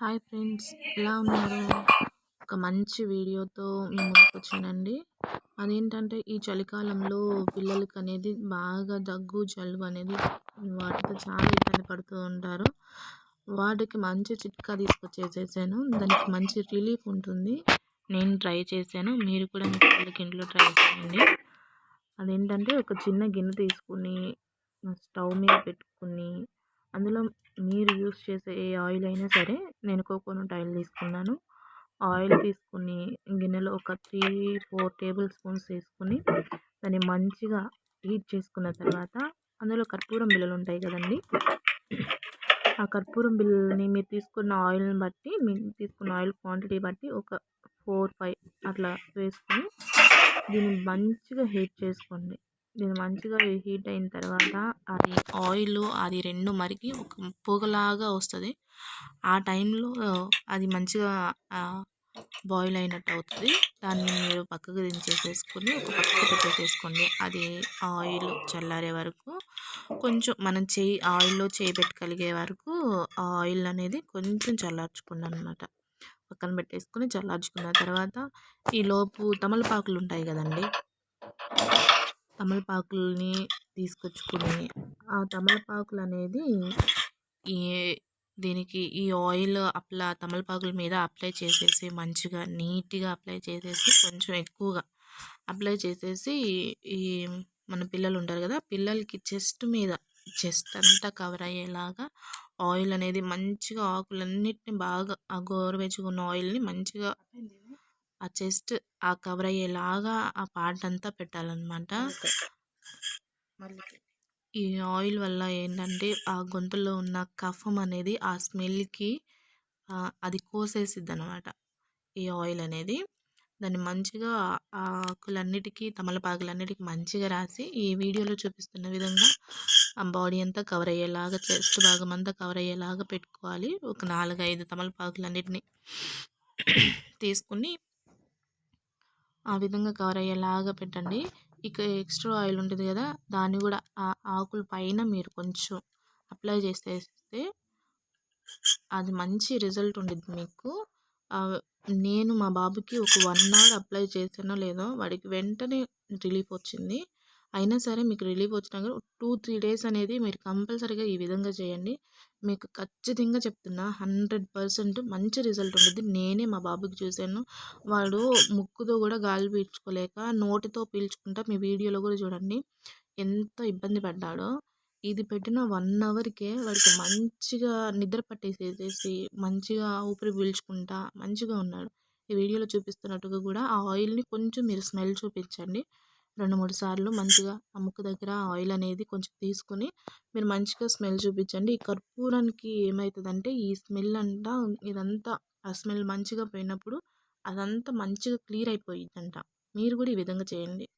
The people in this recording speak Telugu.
హాయ్ ఫ్రెండ్స్ ఎలా ఉన్నారు? ఒక మంచి వీడియోతో మీ ముందుకు వచ్చానండి. అదేంటంటే ఈ చలికాలంలో పిల్లలకి అనేది బాగా దగ్గు జలుబు అనేది వాటితో చాలా ఇబ్బంది పడుతూ ఉంటారు. వాటికి మంచి చిట్కా తీసుకొచ్చేసేసాను. దానికి మంచి రిలీఫ్ ఉంటుంది. నేను ట్రై చేశాను. మీరు కూడా మీ పిల్లలకి ఇంట్లో ట్రై చేయండి. అదేంటంటే ఒక చిన్న గిన్నె తీసుకుని స్టవ్ మీద పెట్టుకుని అందులో మీరు యూస్ చేసే ఏ ఆయిల్ అయినా సరే నేను కోకోనట్ ఆయిల్ తీసుకున్నాను. ఆయిల్ తీసుకుని గిన్నెలో ఒక త్రీ ఫోర్ టేబుల్ స్పూన్స్ వేసుకుని దాన్ని మంచిగా హీట్ చేసుకున్న తర్వాత అందులో కర్పూరం బిళ్ళలు ఉంటాయి కదండి. ఆ కర్పూరం బిళ్ళని మీరు తీసుకున్న ఆయిల్ని బట్టి మీరు తీసుకున్న ఆయిల్ క్వాంటిటీ బట్టి ఒక ఫోర్ ఫైవ్ అట్లా వేసుకుని దీన్ని మంచిగా హీట్ చేసుకోండి. ఇది మంచిగా హీట్ అయిన తర్వాత అది ఆయిల్ అది రెండు మరిగి ఒక పొగలాగా వస్తుంది. ఆ టైంలో అది మంచిగా బాయిల్ అయినట్టు అవుతుంది. దాన్ని మీరు పక్కకు దించేసేసుకొని ఒక పక్కకు పెట్టేసుకోండి అది ఆయిల్ చల్లారే వరకు కొంచెం మనం చేయి ఆయిల్లో చేయి పెట్టగలిగే వరకు ఆ ఆయిల్ అనేది కొంచెం చల్లార్చుకోండి అనమాట పక్కన పెట్టేసుకొని చల్లార్చుకున్న తర్వాత ఈ లోపు తమలపాకులు ఉంటాయి కదండి తమలపాకుల్ని తీసుకొచ్చుకుని ఆ తమలపాకులు అనేది ఈ దీనికి ఈ ఆయిల్ అప్లా తమలపాకుల మీద అప్లై చేసేసి మంచిగా నీట్గా అప్లై చేసేసి కొంచెం ఎక్కువగా అప్లై చేసేసి ఈ మన పిల్లలు ఉంటారు కదా పిల్లలకి చెస్ట్ మీద చెస్ట్ అంతా కవర్ అయ్యేలాగా ఆయిల్ అనేది మంచిగా ఆకులన్నిటిని బాగా ఆ గోరువెచ్చుకున్న ఆయిల్ని మంచిగా ఆ చెస్ట్ ఆ కవర్ అయ్యేలాగా ఆ పార్ట్ అంతా పెట్టాలన్నమాట. ఈ ఆయిల్ వల్ల ఏంటంటే ఆ గొంతులో ఉన్న కఫం అనేది ఆ స్మెల్కి అది కోసేసిద్ది అనమాట ఈ ఆయిల్ అనేది. దాన్ని మంచిగా ఆకులన్నిటికీ తమలపాకులన్నిటికీ మంచిగా రాసి ఈ వీడియోలో చూపిస్తున్న విధంగా ఆ బాడీ అంతా కవర్ అయ్యేలాగా చెస్ట్ భాగం అంతా కవర్ అయ్యేలాగా పెట్టుకోవాలి. ఒక నాలుగు ఐదు తమలపాకులన్నిటిని తీసుకుని ఆ విధంగా కవర్ అయ్యేలాగా పెట్టండి. ఇక ఎక్స్ట్రా ఆయిల్ ఉంటుంది కదా దాన్ని కూడా ఆ ఆకుల పైన మీరు కొంచెం అప్లై చేసేస్తే అది మంచి రిజల్ట్ ఉండిద్ది మీకు. నేను మా బాబుకి ఒక వన్ అవర్ అప్లై చేసానో లేదో వాడికి వెంటనే రిలీఫ్ వచ్చింది. అయినా సరే మీకు రిలీఫ్ వచ్చినా కానీ టూ త్రీ డేస్ అనేది మీరు కంపల్సరీగా ఈ విధంగా చేయండి. మీకు ఖచ్చితంగా చెప్తున్నా హండ్రెడ్ పర్సెంట్ మంచి రిజల్ట్ ఉంటుంది. నేనే మా బాబుకి చూశాను. వాడు ముక్కుతో కూడా గాలి పీల్చుకోలేక నోటితో పీల్చుకుంటా మీ వీడియోలో కూడా చూడండి ఎంత ఇబ్బంది పడ్డాడో. ఇది పెట్టిన వన్ అవర్కే వాడికి మంచిగా నిద్ర పట్టేసేసేసి మంచిగా ఊపిరి పీల్చుకుంటా మంచిగా ఉన్నాడు. ఈ వీడియోలో చూపిస్తున్నట్టుగా కూడా ఆ ఆయిల్ని కొంచెం మీరు స్మెల్ చూపించండి. రెండు మూడు సార్లు మంచిగా ఆ దగ్గర ఆయిల్ అనేది కొంచెం తీసుకుని మీరు మంచిగా స్మెల్ చూపించండి. ఈ కర్పూరానికి ఏమవుతుందంటే ఈ స్మెల్ అంట ఇదంతా ఆ స్మెల్ మంచిగా పోయినప్పుడు అదంతా మంచిగా క్లియర్ అయిపోయిందంట మీరు కూడా ఈ విధంగా చేయండి.